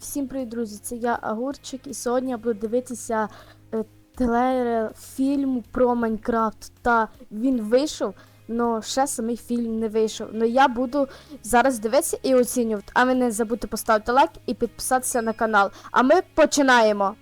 Всім привіт, друзі! Це я Агурчик, і сьогодні я буду дивитися е, трейлер фільму про Майнкрафт. Та він вийшов, але ще самий фільм не вийшов. Но я буду зараз дивитися і оцінювати. А ви не забудьте поставити лайк і підписатися на канал. А ми починаємо!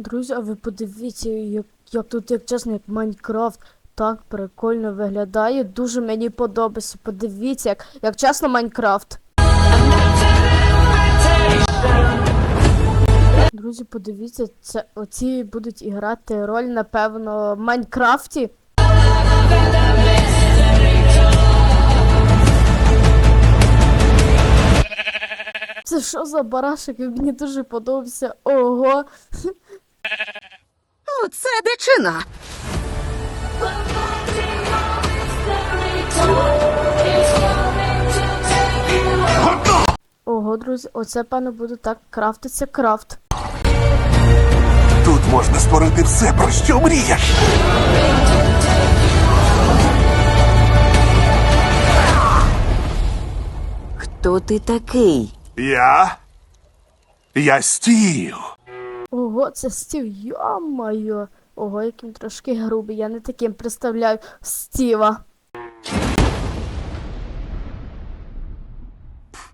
Друзі, а ви подивіться, як, як тут, як чесно, як Майнкрафт. Так прикольно виглядає. Дуже мені подобається. Подивіться, як, як чесно Майнкрафт. Друзі, подивіться, це оці будуть іграти роль, напевно, в Майнкрафті. Це що за барашек? Мені дуже подобався. Ого. Оце дичина. Ого, друзі, оце, певно, буде так крафтиться крафт. Тут можна створити все, про що мрієш. Хто ти такий? Я. Я стів. Ого, це Стів, йо-моє. Ого, яким трошки грубий. Я не таким представляю Стіва.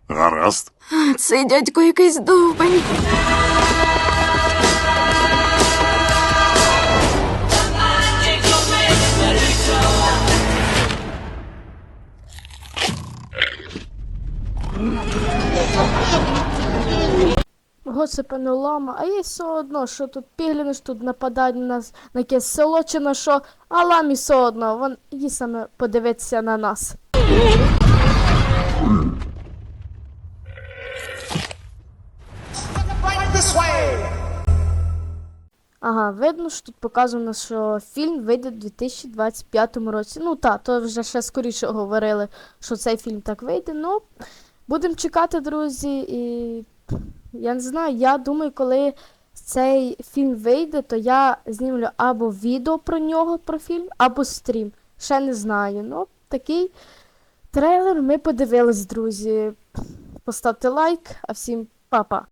Гаразд. Цей дядько якийсь довбань. Це певно лама, а є все одно, що тут пігліни ж тут нападають на нас на якесь село чи на що, а ламі все одно, вон їй саме подивитися на нас. Ага, видно, що тут показано, що фільм вийде у 2025 році. Ну так, то вже ще скоріше говорили, що цей фільм так вийде. Ну, будемо чекати, друзі. І я не знаю, я думаю, коли цей фільм вийде, то я знімлю або відео про нього, про фільм, або стрім. Ще не знаю. Ну, такий трейлер ми подивились, друзі. Поставте лайк, а всім па-па.